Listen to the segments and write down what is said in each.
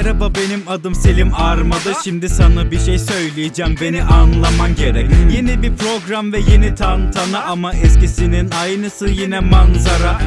Merhaba benim adım Selim Armada. Şimdi sana bir şey söyleyeceğim beni anlaman gerek. Yeni bir program ve yeni tantana Ama eskisinin aynısı yine manzara.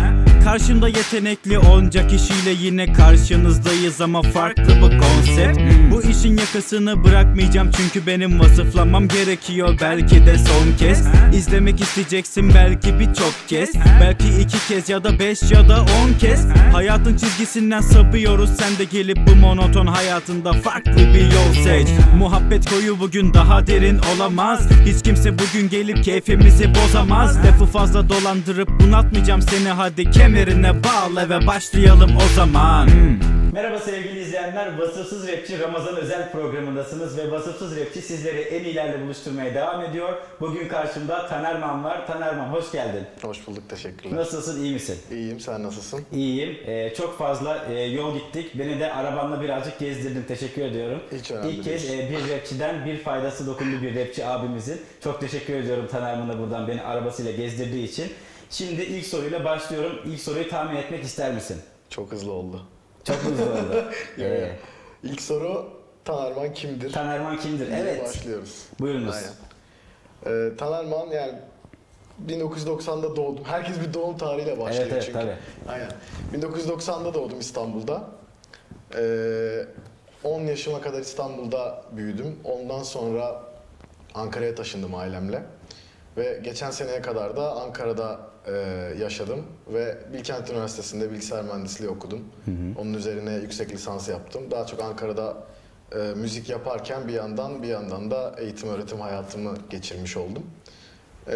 Karşımda yetenekli onca kişiyle yine karşınızdayız ama farklı bu konsept Bu işin yakasını bırakmayacağım çünkü benim vasıflamam gerekiyor. Belki de son kez İzlemek isteyeceksin belki birçok kez Belki iki kez ya da beş ya da on kez. Hayatın çizgisinden sapıyoruz sen de gelip bu monoton hayatında farklı bir yol seç. Muhabbet koyu bugün daha derin olamaz. Hiç kimse bugün gelip keyfimizi bozamaz. Lafı fazla dolandırıp bunaltmayacağım seni. Hadi kemerine bağla ve başlayalım o zaman Merhaba sevgili izleyenler, Vasıfsız Rapçi Ramazan özel programındasınız ve Vasıfsız Rapçi sizleri en iyilerle buluşturmaya devam ediyor. Bugün karşımda Tanerman var. Tanerman hoş geldin. Hoş bulduk, teşekkürler. Nasılsın, iyi misin? İyiyim, sen nasılsın? İyiyim. Ee, çok fazla e, yol gittik. Beni de arabanla birazcık gezdirdin. Teşekkür ediyorum. Hiç önemli İlk kez e, bir rapçiden bir faydası dokundu bir rapçi abimizin. Çok teşekkür ediyorum Tanerman'a buradan beni arabasıyla gezdirdiği için. Şimdi ilk soruyla başlıyorum. İlk soruyu tahmin etmek ister misin? Çok hızlı oldu. Çok hızlı oldu. Ee. İlk soru Tanerman kimdir? Tanerman kimdir? diye Evet. Başlıyoruz. Buyurunuz. Aynen. Ee, Tanerman yani 1990'da doğdum. Herkes bir doğum tarihiyle başlıyor Evet, evet, çünkü. tabii. Aynen. 1990'da doğdum İstanbul'da. Ee, 10 yaşıma kadar İstanbul'da büyüdüm. Ondan sonra Ankara'ya taşındım ailemle. Ve geçen seneye kadar da Ankara'da e, yaşadım ve Bilkent Üniversitesi'nde bilgisayar mühendisliği okudum. Onun üzerine yüksek lisans yaptım. Daha çok Ankara'da e, müzik yaparken bir yandan bir yandan da eğitim öğretim hayatımı geçirmiş oldum. E,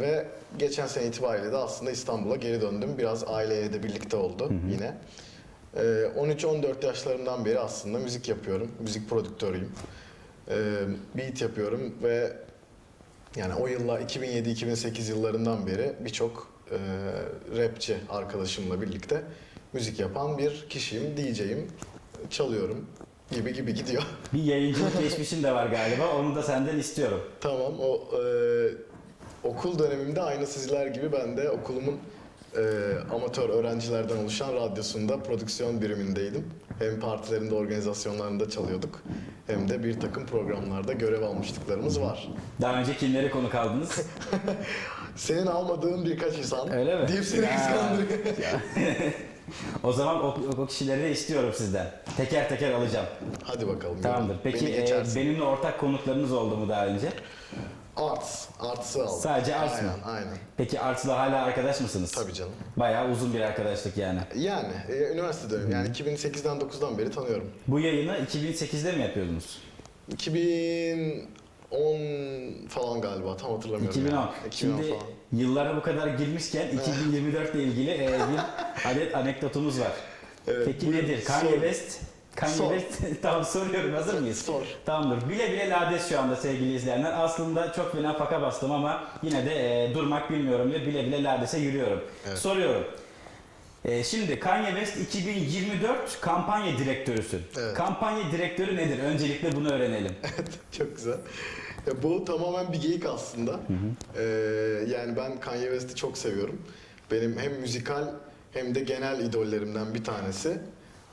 ve geçen sene itibariyle de aslında İstanbul'a geri döndüm. Biraz aileyle de birlikte oldu yine. E, 13-14 yaşlarımdan beri aslında müzik yapıyorum. Müzik prodüktörüyüm. E, beat yapıyorum ve yani o yıllar 2007-2008 yıllarından beri birçok e, rapçi arkadaşımla birlikte müzik yapan bir kişiyim, DJ'yim, çalıyorum gibi gibi gidiyor. Bir yayıncılık geçmişin de var galiba. Onu da senden istiyorum. tamam o e, okul dönemimde aynı sizler gibi ben de okulumun e, amatör öğrencilerden oluşan radyosunda prodüksiyon birimindeydim. Hem partilerinde, organizasyonlarında çalıyorduk hem de bir takım programlarda görev almışlıklarımız var. Daha önce kimleri konuk aldınız? Senin almadığın birkaç insan Öyle mi? deyip seni kıskandırıyor. o zaman o, o kişileri de istiyorum sizden. Teker teker alacağım. Hadi bakalım. Tamamdır. Peki Beni e, geçersin. benimle ortak konuklarınız oldu mu daha önce? Arts. Arts'ı al. Sadece arts mı? aynen, Aynen. Peki Arts'la hala arkadaş mısınız? Tabii canım. Bayağı uzun bir arkadaşlık yani. Yani e, üniversite dönemi. Yani 2008'den 9'dan beri tanıyorum. Bu yayını 2008'de mi yapıyordunuz? 2010 falan galiba tam hatırlamıyorum. 2010. yani. 2010 Şimdi falan. yıllara bu kadar girmişken 2024 ile ilgili e, bir adet anekdotumuz var. Evet, Peki buyurun, nedir? Kanye sorun. West Kanye Sor. West tamam soruyorum hazır mıyız? Sor. Tamamdır. Bile bile lades şu anda sevgili izleyenler. Aslında çok fena faka bastım ama yine de e, durmak bilmiyorum ve bile bile ladese yürüyorum. Evet. Soruyorum. E, şimdi Kanye West 2024 kampanya direktörüsün. Evet. Kampanya direktörü nedir? Öncelikle bunu öğrenelim. Çok güzel. Ya bu tamamen bir geyik aslında. Ee, yani ben Kanye West'i çok seviyorum. Benim hem müzikal hem de genel idollerimden bir tanesi.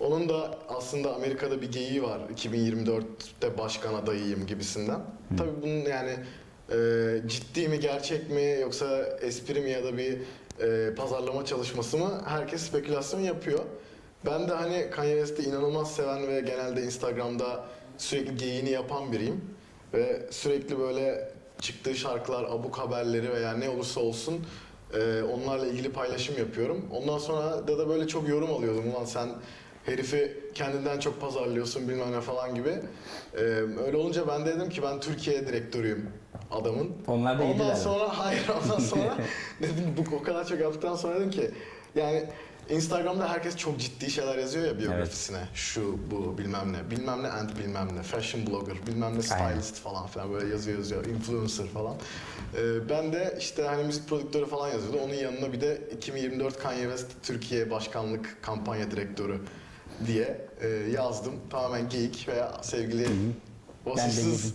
Onun da aslında Amerika'da bir geyiği var. 2024'te başkan adayıyım gibisinden. Tabii bunun yani e, ciddi mi gerçek mi yoksa espri mi ya da bir e, pazarlama çalışması mı herkes spekülasyon yapıyor. Ben de hani Kanye West'i inanılmaz seven ve genelde Instagram'da sürekli geyiğini yapan biriyim. Ve sürekli böyle çıktığı şarkılar, abuk haberleri veya ne olursa olsun e, onlarla ilgili paylaşım yapıyorum. Ondan sonra da, da böyle çok yorum alıyordum. Ulan sen herifi kendinden çok pazarlıyorsun bilmem ne falan gibi. E, öyle olunca ben de dedim ki ben Türkiye direktörüyüm adamın. Onlar da Ondan yediler sonra hayır ondan sonra dedim bu o kadar çok yaptıktan sonra dedim ki yani Instagram'da herkes çok ciddi şeyler yazıyor ya biyografisine. Şu, bu, bilmem ne, bilmem ne and bilmem ne, fashion blogger, bilmem ne Aynen. stylist falan filan böyle yazıyor yazıyor, influencer falan. Ee, ben de işte hani müzik prodüktörü falan yazıyordu. Onun yanına bir de 2024 Kanye West Türkiye Başkanlık Kampanya Direktörü diye e, yazdım. Tamamen geyik veya sevgili vasıfsız.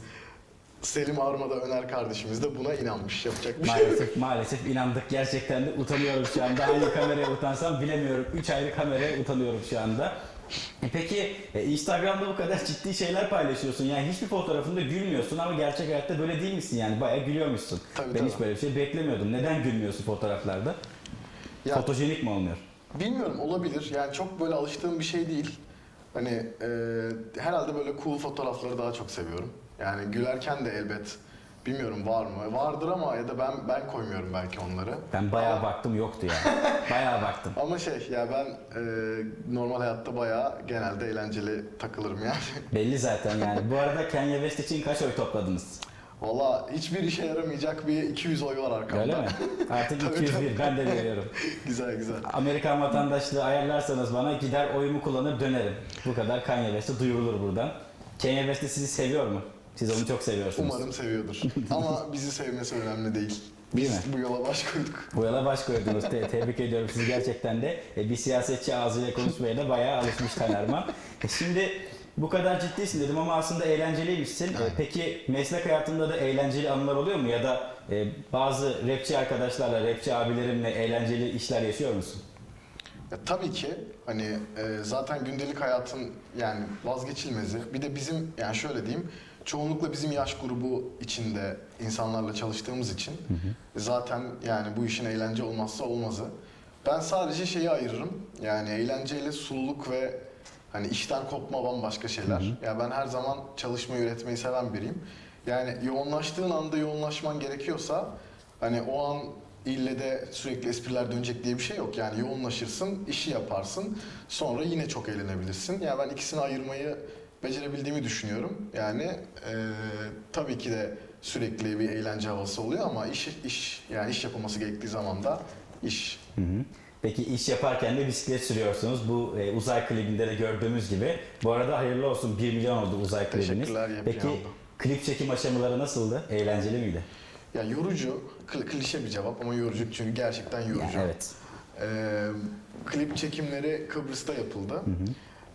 Selim Armada Öner kardeşimiz de buna inanmış. Yapacak bir şey yok. Maalesef maalesef inandık gerçekten de utanıyorum şu anda. Hangi kameraya utansam bilemiyorum. Üç ayrı kameraya utanıyorum şu anda. E Peki e, Instagram'da bu kadar ciddi şeyler paylaşıyorsun. Yani hiçbir fotoğrafında gülmüyorsun ama gerçek hayatta böyle değil misin yani? Bayağı gülüyormuşsun. Tabii, ben tabii. hiç böyle bir şey beklemiyordum. Neden gülmüyorsun fotoğraflarda? Ya- Fotojenik mi olmuyor? Bilmiyorum olabilir. Yani çok böyle alıştığım bir şey değil. Hani e, herhalde böyle cool fotoğrafları daha çok seviyorum. Yani gülerken de elbet bilmiyorum var mı? Vardır ama ya da ben ben koymuyorum belki onları. Ben bayağı baktım yoktu yani. bayağı baktım. Ama şey ya ben e, normal hayatta bayağı genelde eğlenceli takılırım yani. Belli zaten yani. Bu arada Kanye West için kaç oy topladınız? Valla hiçbir işe yaramayacak bir 200 oy var arkamda. Öyle mi? Artık Tabii, 201 tabii. ben de görüyorum. güzel güzel. Amerikan vatandaşlığı ayarlarsanız bana gider oyumu kullanır dönerim. Bu kadar Kanye West'e duyurulur buradan. Kanye West de sizi seviyor mu? Siz onu çok seviyorsunuz. Umarım seviyordur. Ama bizi sevmesi önemli değil. Değil mi? bu yola baş koyduk. Bu yola baş koydunuz. Te- tebrik ediyorum sizi gerçekten de. E, bir siyasetçi ağzıyla konuşmaya da bayağı alışmış Tanerman. E, şimdi bu kadar ciddisin dedim ama aslında eğlenceliymişsin. E, Aynen. peki meslek hayatında da eğlenceli anılar oluyor mu? Ya da e, bazı rapçi arkadaşlarla, rapçi abilerimle eğlenceli işler yaşıyor musun? Ya, tabii ki hani e, zaten gündelik hayatın yani vazgeçilmezi. Bir de bizim yani şöyle diyeyim çoğunlukla bizim yaş grubu içinde insanlarla çalıştığımız için zaten yani bu işin eğlence olmazsa olmazı. Ben sadece şeyi ayırırım. Yani eğlenceyle sululuk ve hani işten kopma bambaşka şeyler. Ya ben her zaman çalışmayı, üretmeyi seven biriyim. Yani yoğunlaştığın anda yoğunlaşman gerekiyorsa hani o an ille de sürekli espriler dönecek diye bir şey yok. Yani yoğunlaşırsın, işi yaparsın. Sonra yine çok eğlenebilirsin. Yani ben ikisini ayırmayı becerebildiğimi düşünüyorum. Yani eee, tabii ki de sürekli bir eğlence havası oluyor ama iş iş yani iş yapılması gerektiği zaman da iş. Hı hı. Peki iş yaparken de bisiklet sürüyorsunuz. Bu e, uzay klibinde de gördüğümüz gibi. Bu arada hayırlı olsun 1 milyon oldu uzay klibiniz. Teşekkürler, Peki oldu. klip çekim aşamaları nasıldı? Eğlenceli miydi? Ya yorucu, kl- klişe bir cevap ama yorucu çünkü gerçekten yorucu. Yani evet. Ee, klip çekimleri Kıbrıs'ta yapıldı.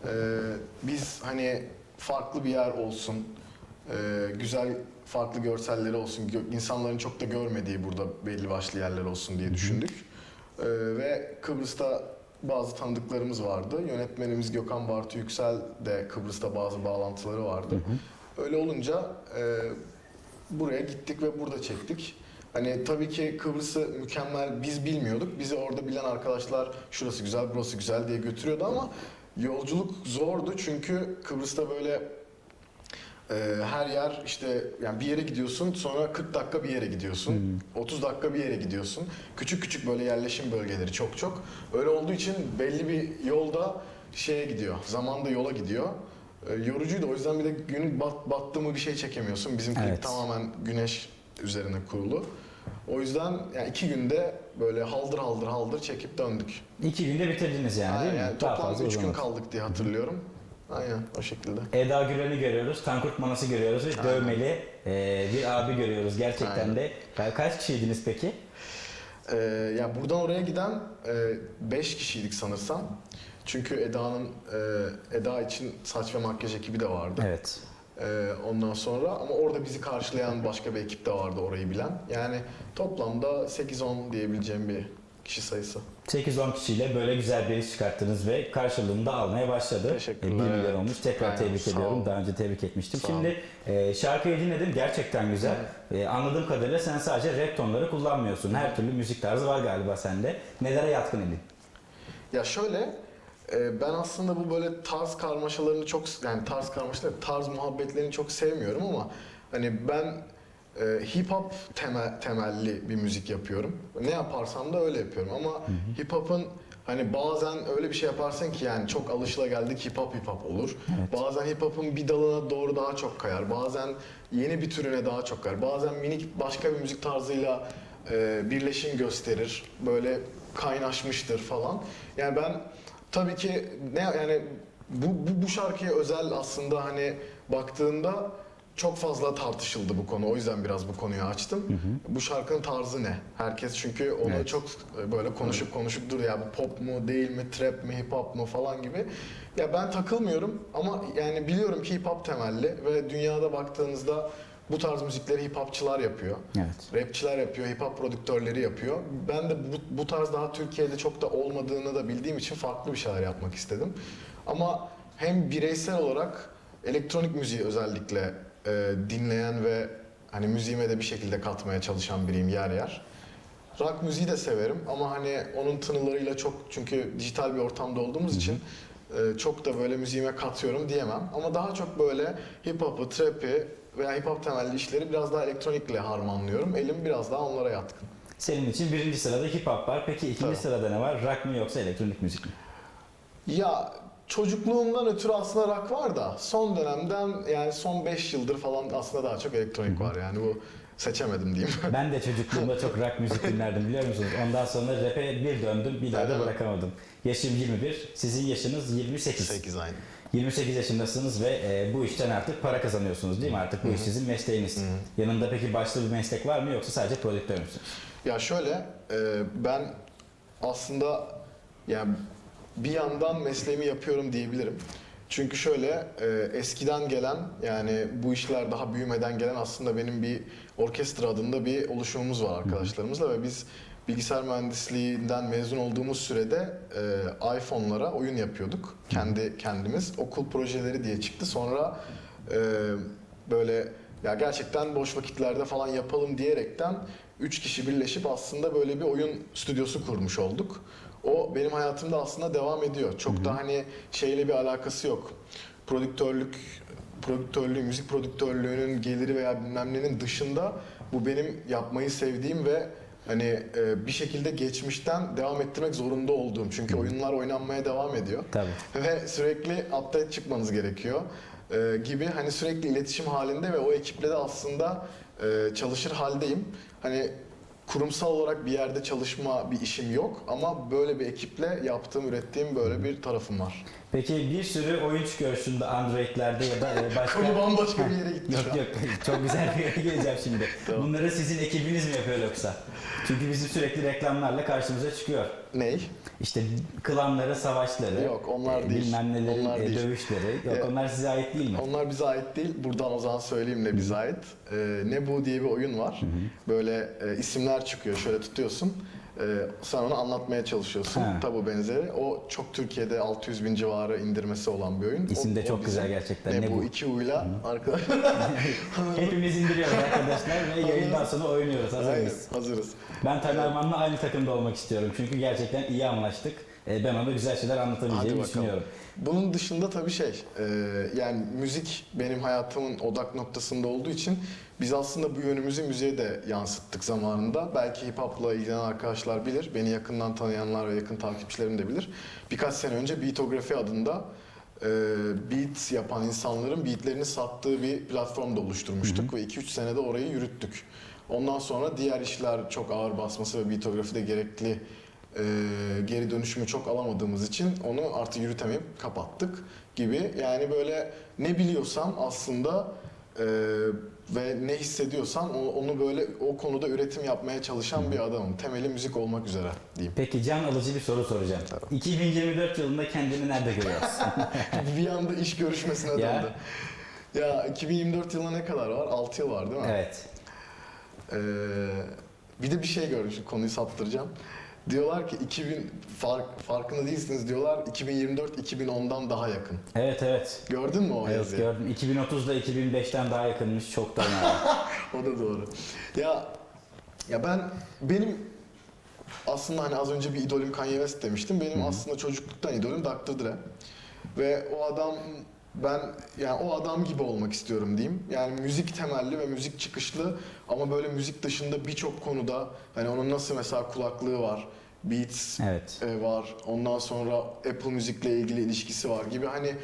Ee, biz hani farklı bir yer olsun, e, güzel farklı görselleri olsun, gö- insanların çok da görmediği burada belli başlı yerler olsun diye düşündük. Ee, ve Kıbrıs'ta bazı tanıdıklarımız vardı. Yönetmenimiz Gökhan Bartu Yüksel de Kıbrıs'ta bazı bağlantıları vardı. Öyle olunca e, buraya gittik ve burada çektik. Hani tabii ki Kıbrıs'ı mükemmel biz bilmiyorduk. Bizi orada bilen arkadaşlar şurası güzel, burası güzel diye götürüyordu ama yolculuk zordu çünkü Kıbrıs'ta böyle e, her yer işte yani bir yere gidiyorsun sonra 40 dakika bir yere gidiyorsun. 30 dakika bir yere gidiyorsun. Küçük küçük böyle yerleşim bölgeleri çok çok. Öyle olduğu için belli bir yolda şeye gidiyor. Zamanda yola gidiyor. E, yorucuydu. O yüzden bir de gün bat, battı mı bir şey çekemiyorsun. Bizim klip Evet. tamamen güneş üzerine kurulu. O yüzden yani iki günde böyle haldır haldır haldır çekip döndük. İki günde bitirdiniz yani değil mi? yani Daha toplam fazla üç gün kaldık diye hatırlıyorum. Aynen o şekilde. Eda Gülen'i görüyoruz, Tankurt Manas'ı görüyoruz ve Aynen. dövmeli e, bir abi görüyoruz gerçekten Aynen. de. Ka- Kaç kişiydiniz peki? Ee, yani buradan oraya giden 5 kişiydik sanırsam. Çünkü Eda'nın e, Eda için saç ve makyaj ekibi de vardı. Evet. Ee, ondan sonra ama orada bizi karşılayan başka bir ekip de vardı orayı bilen. Yani toplamda 8-10 diyebileceğim bir kişi sayısı. 8-10 kişiyle böyle güzel bir iş çıkarttınız ve karşılığını da almaya başladı. Teşekkürler. 1 milyon olmuş. Tekrar Aynen, tebrik sağ ediyorum. ol. Daha önce tebrik etmiştim. Sağ Şimdi e, şarkıyı dinledim. Gerçekten güzel. E, anladığım kadarıyla sen sadece rap tonları kullanmıyorsun. Her türlü müzik tarzı var galiba sende. Nelere yatkın elin? Ya şöyle e, ben aslında bu böyle tarz karmaşalarını çok yani tarz karmaşaları tarz muhabbetlerini çok sevmiyorum ama hani ben e, hip hop temel, temelli bir müzik yapıyorum. Ne yaparsam da öyle yapıyorum ama hip hop'un hani bazen öyle bir şey yaparsın ki yani çok alışılageldik hip hop hip hop olur. Bazen hip hop'un bir dalına doğru daha çok kayar. Bazen yeni bir türüne daha çok kayar. Bazen minik başka bir müzik tarzıyla e, birleşim gösterir. Böyle kaynaşmıştır falan. Yani ben tabii ki ne yani bu, bu, bu şarkıya özel aslında hani baktığında çok fazla tartışıldı bu konu. O yüzden biraz bu konuyu açtım. Bu şarkının tarzı ne? Herkes çünkü onu Evet. çok böyle konuşup konuşup duruyor. Ya bu pop mu, değil mi, trap mi, hip hop mu falan gibi. Ya ben takılmıyorum ama yani biliyorum ki hip hop temelli ve dünyada baktığınızda bu tarz müzikleri hip hopçılar yapıyor. Evet. Rapçiler yapıyor, hip hop prodüktörleri yapıyor. Ben de bu, bu tarz daha Türkiye'de çok da olmadığını da bildiğim için farklı bir şeyler yapmak istedim. Ama hem bireysel olarak elektronik müziği özellikle e, dinleyen ve hani müziğime de bir şekilde katmaya çalışan biriyim yer yer. Rock müziği de severim ama hani onun tınılarıyla çok çünkü dijital bir ortamda olduğumuz için e, çok da böyle müziğime katıyorum diyemem. Ama daha çok böyle hip hop'u, trap'i veya hip hop temelli işleri biraz daha elektronikle harmanlıyorum. Elim biraz daha onlara yatkın. Senin için birinci sırada hip hop var. Peki ikinci Tabii. sırada ne var? Rock mı yoksa elektronik müzik mi? Ya çocukluğumdan ötürü aslında rock var da son dönemden yani son 5 yıldır falan aslında daha çok elektronik var yani bu seçemedim diyeyim. Ben de çocukluğumda çok rock müzik dinlerdim biliyor musunuz? Ondan sonra rap'e bir döndüm, bir daha da bırakamadım. Yaşım 21, sizin yaşınız 28. 8 aynı. 28 yaşındasınız ve e, bu işten artık para kazanıyorsunuz değil mi? Artık bu iş sizin mesleğiniz. Yanında peki başka bir meslek var mı yoksa sadece prodüktör müsünüz? Ya şöyle e, ben aslında yani bir yandan mesleğimi yapıyorum diyebilirim. Çünkü şöyle e, eskiden gelen yani bu işler daha büyümeden gelen aslında benim bir orkestra adında bir oluşumumuz var arkadaşlarımızla ve biz bilgisayar mühendisliğinden mezun olduğumuz sürede e, iPhone'lara oyun yapıyorduk kendi kendimiz. Okul projeleri diye çıktı. Sonra e, böyle ya gerçekten boş vakitlerde falan yapalım diyerekten üç kişi birleşip aslında böyle bir oyun stüdyosu kurmuş olduk. O benim hayatımda aslında devam ediyor. Çok da hani şeyle bir alakası yok. Prodüktörlük, prodüktörlüğü, müzik prodüktörlüğünün geliri veya bilmem nenin dışında bu benim yapmayı sevdiğim ve hani e, bir şekilde geçmişten devam ettirmek zorunda olduğum. Çünkü oyunlar oynanmaya devam ediyor Tabii. ve sürekli update çıkmanız gerekiyor e, gibi hani sürekli iletişim halinde ve o ekiple de aslında e, çalışır haldeyim. Hani kurumsal olarak bir yerde çalışma bir işim yok ama böyle bir ekiple yaptığım, ürettiğim böyle bir tarafım var. Peki bir sürü oyun çıkıyor şimdi Android'lerde ya da e, başka... Konu bambaşka bir yere gitti Yok yok çok güzel bir yere geleceğim şimdi. Tamam. Bunları sizin ekibiniz mi yapıyor yoksa? Çünkü bizim sürekli reklamlarla karşımıza çıkıyor. Ney? İşte klanların savaşları, Yok, onlar e, değil. bilmem nelerin Onlar e, değil. dövüşleri. Yok Ya- onlar size ait değil mi? Onlar bize ait değil. Buradan o zaman söyleyeyim ne bize ait. Ee, ne bu diye bir oyun var. Böyle e, isimler çıkıyor. Şöyle tutuyorsun. Ee, sen onu anlatmaya çalışıyorsun. Ha. Tabu benzeri. O çok Türkiye'de 600 bin civarı indirmesi olan bir oyun. İsim O- de o çok güzel bizim gerçekten. Ne, Ne bu? bu? iki uyla arkadaş. Hepimiz indiriyoruz arkadaşlar ve yayından sonra oynuyoruz. Hazır mıyız? hazırız. Ben Tanerman'la aynı takımda olmak istiyorum. Çünkü gerçekten iyi anlaştık. E, ben ona güzel şeyler anlatabileceğimi düşünüyorum. Bunun dışında tabii şey, e, yani müzik benim hayatımın odak noktasında olduğu için biz aslında bu yönümüzü müziğe de yansıttık zamanında. Belki hip hop'la ilgilenen arkadaşlar bilir, beni yakından tanıyanlar ve yakın takipçilerim de bilir. Birkaç sene önce Beatografi adında e, beat yapan insanların beatlerini sattığı bir platform da oluşturmuştuk ve 2-3 senede orayı yürüttük. Ondan sonra diğer işler çok ağır basması ve Beatografide gerekli e, geri dönüşümü çok alamadığımız için onu artık yürütemeyip kapattık gibi. Yani böyle ne biliyorsam aslında e, ve ne hissediyorsam onu böyle o konuda üretim yapmaya çalışan bir adamım. Temeli müzik olmak üzere diyeyim. Peki can alıcı bir soru soracağım. 2024 yılında kendini nerede görüyorsun? bir anda iş görüşmesine döndü. Ya 2024 yılına ne kadar var? 6 yıl var değil mi? evet. Ee, bir de bir şey gördüm konuyu saptıracağım. Diyorlar ki 2000 fark, farkında değilsiniz diyorlar 2024 2010'dan daha yakın. Evet evet. Gördün mü o Evet yazıyı? gördüm. 2030'da 2005'ten daha yakınmış çoktan yani. O da doğru. Ya ya ben benim aslında hani az önce bir idolüm Kanye West demiştim. Benim aslında çocukluktan idolüm Dr. Dre. Ve o adam ben yani o adam gibi olmak istiyorum diyeyim. Yani müzik temelli ve müzik çıkışlı ama böyle müzik dışında birçok konuda hani onun nasıl mesela kulaklığı var. Beats Evet. e, var. Ondan sonra Apple Müzik'le ilgili ilişkisi var gibi hani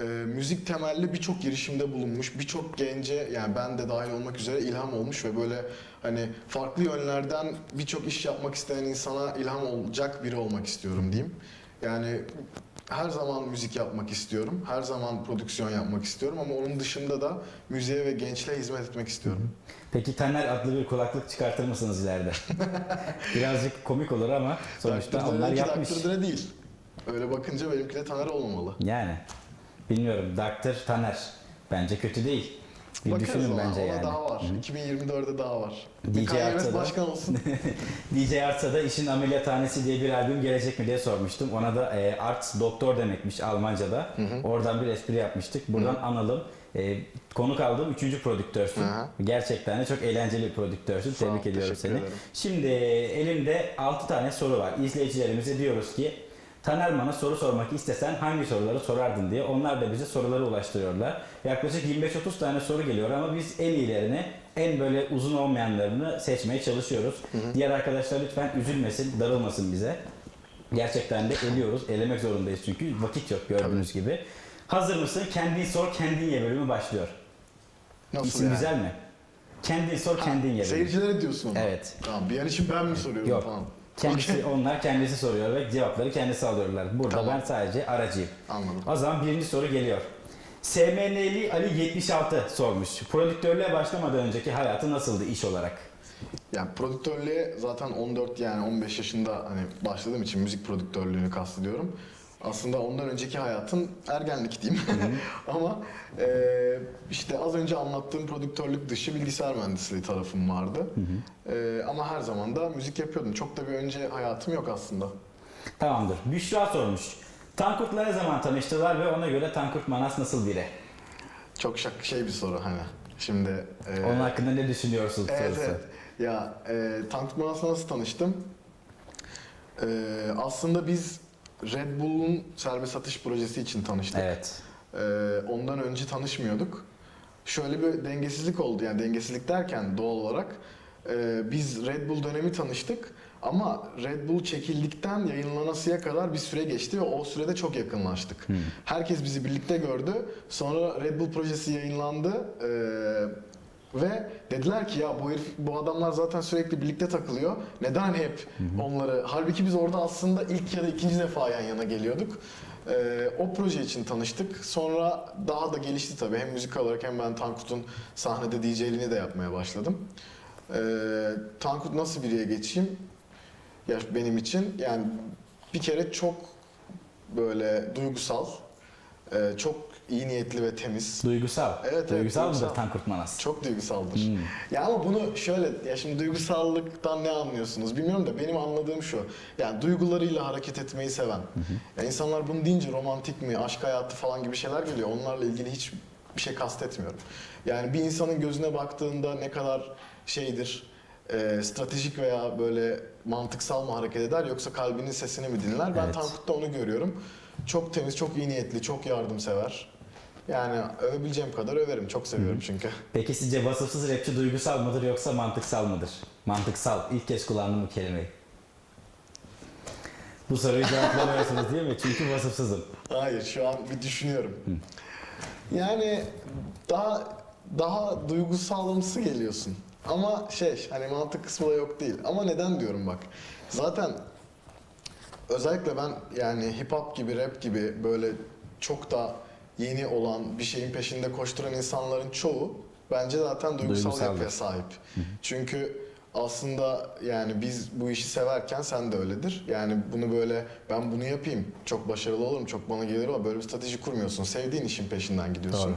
e, müzik temelli birçok girişimde bulunmuş. Birçok gence yani ben de dahil olmak üzere ilham olmuş ve böyle hani farklı yönlerden birçok iş yapmak isteyen insana ilham olacak biri olmak istiyorum diyeyim. Yani her zaman müzik yapmak istiyorum. Her zaman prodüksiyon yapmak istiyorum ama onun dışında da müziğe ve gençliğe hizmet etmek istiyorum. Peki Taner adlı bir kulaklık çıkartır mısınız ileride? Birazcık komik olur ama sonuçta onlar yapmış. Dr. Dre değil. Öyle bakınca benimki de Taner olmamalı. Yani bilmiyorum. Dr. Taner bence kötü değil. Bir Bakarız düşünün ona, bence ona yani. daha var. 2024'de daha var. DJ Artsa'da- başkan olsun. DJ Arts'a da işin ameliyathanesi diye bir albüm gelecek mi diye sormuştum. Ona da e, Arts doktor demekmiş Almanca'da. Oradan bir espri yapmıştık. Buradan analım. E, konuk aldığım üçüncü prodüktörsün. Hı hı. Gerçekten de çok eğlenceli bir prodüktörsün. Sağ ol, Tebrik ediyorum teşekkür seni. ederim. Şimdi elimde 6 tane soru var. İzleyicilerimize diyoruz ki Tanerman'a soru sormak istesen hangi soruları sorardın diye. Onlar da bize soruları ulaştırıyorlar. Yaklaşık 25-30 tane soru geliyor ama biz en iyilerini, en böyle uzun olmayanlarını seçmeye çalışıyoruz. Diğer arkadaşlar lütfen üzülmesin, darılmasın bize. Gerçekten de eliyoruz, elemek zorundayız çünkü vakit yok gördüğünüz gibi. Hazır mısın? Kendin sor, kendin ye bölümü başlıyor. Nasıl İsim yani? güzel mi? Kendin sor, kendin ye bölümü. Seyircilere diyorsun onu. Evet. Tamam bir an için ben mi soruyorum? Yok. Tamam. Kendisi, onlar kendisi soruyor ve cevapları kendisi alıyorlar. Burada Tamam. ben sadece aracıyım. Anladım. O zaman birinci soru geliyor. SMN'li Ali 76 sormuş. Prodüktörlüğe başlamadan önceki hayatı nasıldı iş olarak? Yani prodüktörlüğe zaten 14 yani 15 yaşında hani başladığım için müzik prodüktörlüğünü kastediyorum. Aslında ondan önceki hayatım ergenlik diyeyim. Ama e, işte az önce anlattığım prodüktörlük dışı bilgisayar mühendisliği tarafım vardı. E, ama her zaman da müzik yapıyordum. Çok da bir önce hayatım yok aslında. Tamamdır. Büşra sormuş. Tankurt'la ne zaman tanıştılar ve ona göre Tankurt Manas nasıl biri? Çok şak şey bir soru hani. Şimdi e, Onun hakkında ne düşünüyorsunuz Evet, sorusu. evet. Ya e, Tank Manas'la nasıl tanıştım? E, aslında biz Red Bull'un serbest satış projesi için tanıştık. Evet. E, ondan önce tanışmıyorduk. Şöyle bir dengesizlik oldu yani dengesizlik derken doğal olarak e, biz Red Bull dönemi tanıştık ama Red Bull çekildikten yayınlanasıya kadar bir süre geçti ve o sürede çok yakınlaştık. Herkes bizi birlikte gördü. Sonra Red Bull projesi yayınlandı. E, ve dediler ki ya bu herif, bu adamlar zaten sürekli birlikte takılıyor. Neden hep onları? Halbuki biz orada aslında ilk ya da ikinci defa yan yana geliyorduk. Ee, o proje için tanıştık. Sonra daha da gelişti tabii. Hem müzik olarak hem ben Tankut'un sahnede DJ'liğini de yapmaya başladım. Ee, Tankut nasıl biriye geçeyim? Ya benim için yani bir kere çok böyle duygusal, e, çok iyi niyetli ve temiz. Duygusal. Evet, evet, duygusal mıdır duygusal. Tankurt Manas? Çok duygusaldır. Hmm. Ya ama bunu şöyle, ya şimdi duygusallıktan ne anlıyorsunuz bilmiyorum da benim anladığım şu. Yani duygularıyla hareket etmeyi seven. Ya insanlar bunu deyince romantik mi, aşk hayatı falan gibi şeyler geliyor. Onlarla ilgili hiç bir şey kastetmiyorum. Yani bir insanın gözüne baktığında ne kadar şeydir, e, stratejik veya böyle mantıksal mı hareket eder yoksa kalbinin sesini mi dinler? Ben Evet. Tankut'ta onu görüyorum. Çok temiz, çok iyi niyetli, çok yardımsever. Yani övebileceğim kadar överim. Çok seviyorum çünkü. Peki sizce vasıfsız rapçi duygusal mıdır yoksa mantıksal mıdır? Mantıksal. İlk kez kullandım bu kelimeyi. Bu soruyu cevaplamıyorsunuz değil mi? Çünkü vasıfsızım. Hayır şu an bir düşünüyorum. Yani daha daha duygusalımsı geliyorsun. Ama şey hani mantık kısmı da yok değil. Ama neden diyorum bak. Zaten özellikle ben yani hip hop gibi rap gibi böyle çok da yeni olan bir şeyin peşinde koşturan insanların çoğu bence zaten duygusal Duygusaldır. yapıya sahip. Çünkü aslında yani biz bu işi severken sen de öyledir. Yani bunu böyle ben bunu yapayım, çok başarılı olurum, çok bana gelir ama böyle bir strateji kurmuyorsun. Sevdiğin işin peşinden gidiyorsun. Doğru.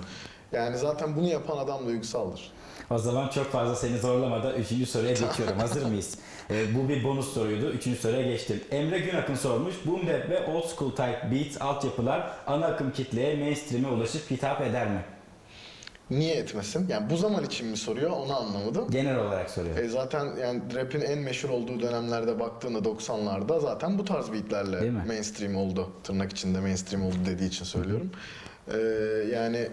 Yani zaten bunu yapan adam duygusaldır. O zaman çok fazla seni zorlamadan üçüncü soruya geçiyorum. Hazır mıyız? Ee, bu bir bonus soruydu. Üçüncü soruya geçtim. Emre Günakın sormuş. Boom bap ve old school type beats altyapılar ana akım kitleye, mainstream'e ulaşıp hitap eder mi? Niye etmesin? Yani bu zaman için mi soruyor onu anlamadım. Genel olarak soruyor. E zaten yani rap'in en meşhur olduğu dönemlerde baktığında 90'larda zaten bu tarz Değil beatlerle mi? mainstream oldu. Tırnak içinde mainstream oldu dediği için söylüyorum. E, yani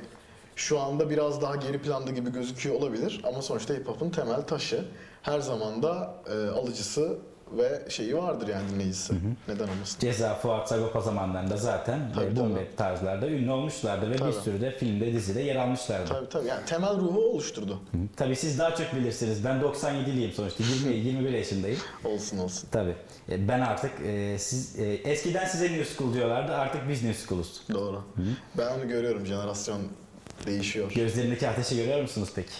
şu anda biraz daha geri planda gibi gözüküyor olabilir ama sonuçta hip hop'un temel taşı. Her zaman da e, alıcısı ve şeyi vardır yani dinleyicisi. Neden olmasın? Ceza, Fuat Sagopa zamanlarında zaten Tabii, e, boom tabii. bap tarzlarda ünlü olmuşlardı ve Tabii. bir sürü de filmde, dizide yer almışlardı. Tabii tabii. Yani temel ruhu oluşturdu. Hı. Tabii siz daha çok bilirsiniz. Ben 97'liyim sonuçta. 20, 21 yaşındayım. Olsun olsun. Tabii. E, Ben artık e, siz e, eskiden size New School diyorlardı. Artık biz New School'uz. Doğru. Ben onu görüyorum. Jenerasyon değişiyor. Gözlerindeki ateşi görüyor musunuz peki?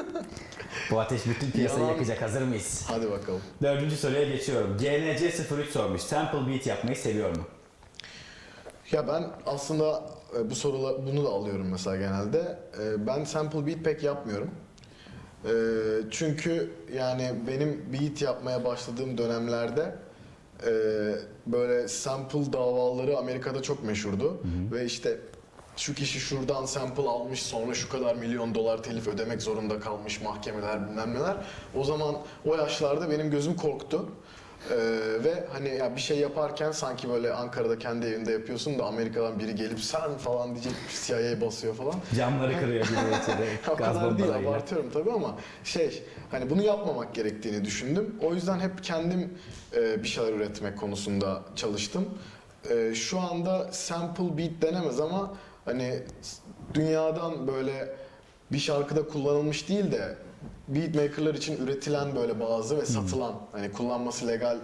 Bu ateş bütün piyasayı Yalan. yakacak. Hazır mıyız? Hadi bakalım. Dördüncü soruya geçiyorum. GNC03 sormuş. Sample beat yapmayı seviyor mu? Ya ben aslında e, bu sorular bunu da alıyorum mesela genelde. E, Ben sample beat pek yapmıyorum. E, Çünkü yani benim beat yapmaya başladığım dönemlerde e, böyle sample davaları Amerika'da çok meşhurdu ve işte şu kişi şuradan sample almış sonra şu kadar milyon dolar telif ödemek zorunda kalmış mahkemeler bilmem neler. O zaman o yaşlarda benim gözüm korktu. Ee, ve hani ya bir şey yaparken sanki böyle Ankara'da kendi evinde yapıyorsun da Amerika'dan biri gelip sen falan diyecek CIA basıyor falan. Camları kırıyor de içeri. o kadar değil abartıyorum tabii ama şey hani bunu yapmamak gerektiğini düşündüm. O yüzden hep kendim e, bir şeyler üretmek konusunda çalıştım. E, şu anda sample beat denemez ama hani dünyadan böyle bir şarkıda kullanılmış değil de beatmakerlar için üretilen böyle bazı ve satılan hani kullanması legal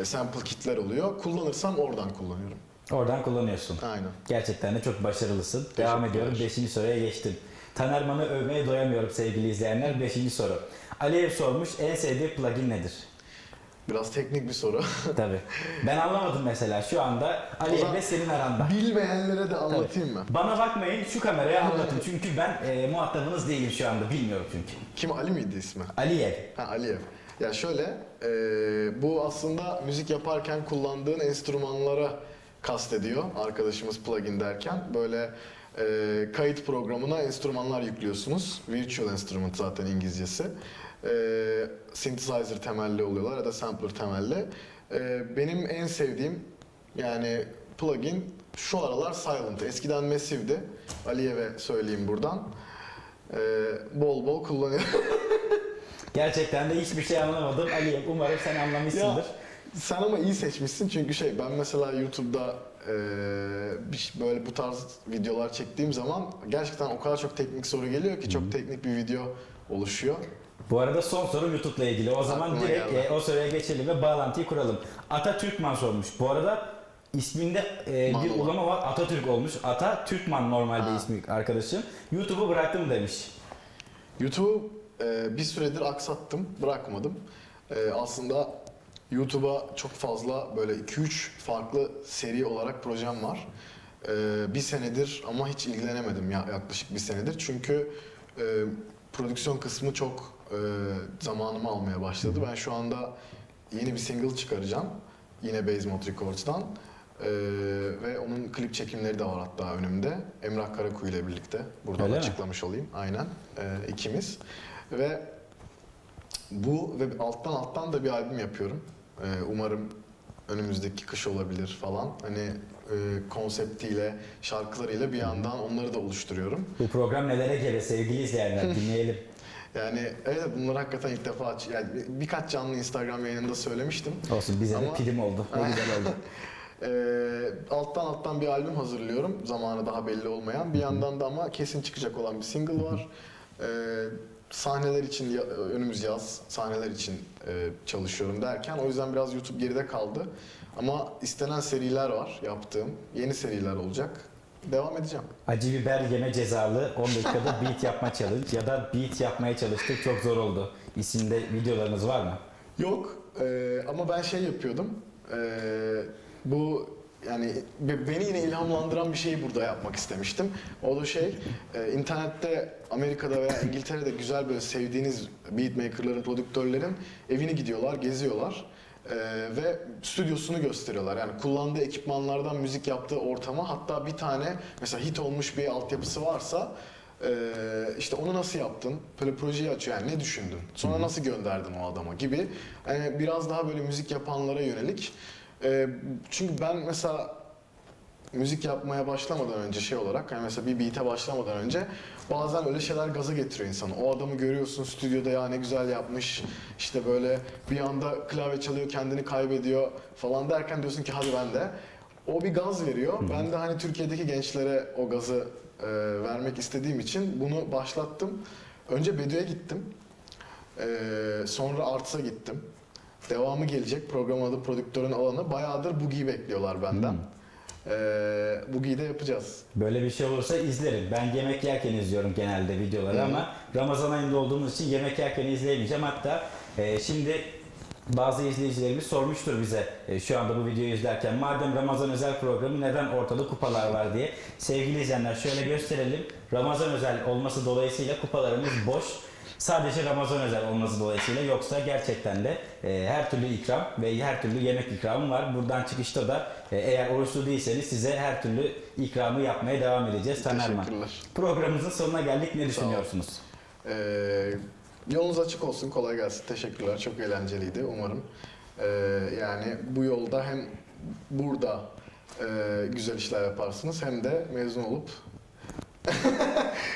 e, sample kitler oluyor. Kullanırsam oradan kullanıyorum. Oradan kullanıyorsun. Aynen. Gerçekten de çok başarılısın. Devam ediyorum. Beşinci soruya geçtim. Tanerman'ı övmeye doyamıyorum sevgili izleyenler. Beşinci soru. Aliyev sormuş en sevdiği plugin nedir? Biraz teknik bir soru. Tabii. Ben anlamadım mesela şu anda Aliyev'le zaman senin aranda. Bilmeyenlere de anlatayım mı? Bana bakmayın şu kameraya anlatın. Çünkü ben e, muhatabınız değilim şu anda. Bilmiyorum çünkü. Kim Ali miydi ismi? Aliyev. Ha Aliyev. Ya şöyle, e, bu aslında müzik yaparken kullandığın enstrümanlara kastediyor arkadaşımız plugin derken. Böyle e, kayıt programına enstrümanlar yüklüyorsunuz. Virtual instrument zaten İngilizcesi. E, synthesizer temelli oluyorlar ya da sampler temelli. E, benim en sevdiğim yani plugin şu aralar Silent. Eskiden Massive'di. Aliyev'e söyleyeyim buradan. E, bol bol kullanıyorum. Gerçekten de hiçbir şey anlamadım. Aliyev umarım sen anlamışsındır. Ya, sen ama iyi seçmişsin çünkü şey ben mesela YouTube'da şey- böyle bu tarz videolar çektiğim zaman gerçekten o kadar çok teknik soru geliyor ki çok teknik bir video oluşuyor. Bu arada son sorum YouTube'la ilgili. O zaman Aklıma direkt geldi. e, o soruya geçelim ve bağlantıyı kuralım. Atatürkman sormuş. Bu arada isminde e, bir ulama var. Atatürk olmuş. Ata Türkman normalde Ha. ismi arkadaşım. YouTube'u bıraktım demiş. YouTube'u eee, bir süredir aksattım, bırakmadım. Eee, aslında YouTube'a çok fazla böyle 2-3 farklı seri olarak projem var. Eee, bir senedir ama hiç ilgilenemedim ya yaklaşık bir senedir. Çünkü eee, prodüksiyon kısmı çok eee, zamanımı almaya başladı. Ben şu anda yeni bir single çıkaracağım. Yine Basement Records'tan. Eee, ve onun klip çekimleri de var hatta önümde. Emrah Karakuyu ile birlikte. Buradan Öyle mi? açıklamış olayım. Aynen. Ee, ikimiz. Ve bu ve alttan alttan da bir albüm yapıyorum. Ee, umarım önümüzdeki kış olabilir falan. Hani e, konseptiyle, şarkılarıyla bir yandan onları da oluşturuyorum. Bu program nelere gelir sevgili izleyenler dinleyelim. Yani evet bunları hakikaten ilk defa aç- yani bir- birkaç canlı Instagram yayınında söylemiştim. Olsun bize de Ama- prim oldu. Ne güzel oldu. Ee, alttan alttan bir albüm hazırlıyorum. Zamanı daha belli olmayan. Bir yandan da ama kesin çıkacak olan bir single var. Ee, sahneler için ya- önümüz yaz. Sahneler için e, çalışıyorum derken o yüzden biraz YouTube geride kaldı. Ama istenen seriler var yaptığım. Yeni seriler olacak. Devam edeceğim. Acı biber yeme cezalı 10 dakikada beat yapma challenge ya da beat yapmaya çalıştık çok zor oldu. İsimde videolarınız var mı? Yok ee, ama ben şey yapıyordum. Ee, bu yani be- beni yine ilhamlandıran bir şeyi burada yapmak istemiştim. O da şey e, internette Amerika'da veya İngiltere'de güzel böyle sevdiğiniz beatmakerların, prodüktörlerin evine gidiyorlar, geziyorlar. Ee, ve stüdyosunu gösteriyorlar. Yani kullandığı ekipmanlardan müzik yaptığı ortama hatta bir tane mesela hit olmuş bir altyapısı varsa ee, işte onu nasıl yaptın? Böyle projeyi açıyor yani ne düşündün? Sonra nasıl gönderdin o adama gibi. Yani biraz daha böyle müzik yapanlara yönelik. Ee, çünkü ben mesela müzik yapmaya başlamadan önce şey olarak yani mesela bir beat'e başlamadan önce bazen öyle şeyler gaza getiriyor insanı. O adamı görüyorsun stüdyoda ya ne güzel yapmış işte böyle bir anda klavye çalıyor kendini kaybediyor falan derken diyorsun ki hadi ben de. O bir gaz veriyor. Ben de hani Türkiye'deki gençlere o gazı e, vermek istediğim için bunu başlattım. Önce Bedü'ye gittim. E, sonra Arts'a gittim. Devamı gelecek. Program adı prodüktörün alanı. Bayağıdır Boogie'yi bekliyorlar benden. Ee, Boogie'yi de yapacağız. Böyle bir şey olursa izlerim. Ben yemek yerken izliyorum genelde videoları ama Ramazan ayında olduğumuz için yemek yerken izleyemeyeceğim. Hatta e, şimdi bazı izleyicilerimiz sormuştur bize e, şu anda bu videoyu izlerken madem Ramazan özel programı neden ortada kupalar var diye. Sevgili izleyenler şöyle gösterelim. Ramazan özel olması dolayısıyla kupalarımız boş. Sadece Ramazan özel olması dolayısıyla yoksa gerçekten de e, her türlü ikram ve her türlü yemek ikramı var. Buradan çıkışta da e, eğer oruçlu değilseniz size her türlü ikramı yapmaya devam edeceğiz. Tanerman. Teşekkürler. Programımızın sonuna geldik. Ne düşünüyorsunuz? Ee, yolunuz açık olsun, kolay gelsin. Teşekkürler, çok eğlenceliydi umarım. Ee, yani bu yolda hem burada e, güzel işler yaparsınız hem de mezun olup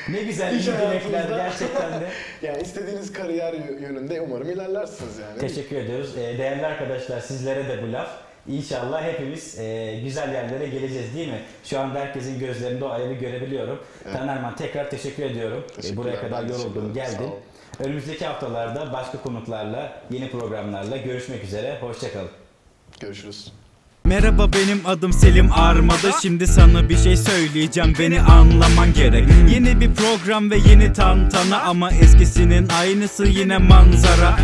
Ne güzel İş iyi dilekler gerçekten de. yani istediğiniz kariyer yö- yönünde umarım ilerlersiniz yani. Teşekkür ediyoruz. Ee, değerli arkadaşlar sizlere de bu laf. İnşallah hepimiz e, güzel yerlere geleceğiz değil mi? Şu anda herkesin gözlerinde o alevi görebiliyorum. Tanerman tekrar teşekkür ediyorum. Teşekkürler, Buraya kadar ben teşekkür yoruldun, ederim. Sağ geldin. ol. Önümüzdeki haftalarda başka konuklarla, yeni programlarla görüşmek üzere. Hoşçakalın. Görüşürüz. Merhaba benim adım Selim Armada. Şimdi sana bir şey söyleyeceğim. Beni anlaman gerek. Yeni bir program ve yeni tantana. Ama eskisinin aynısı yine manzara.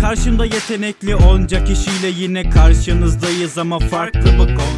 Karşımda yetenekli onca kişiyle yine karşınızdayız Ama farklı bu konsept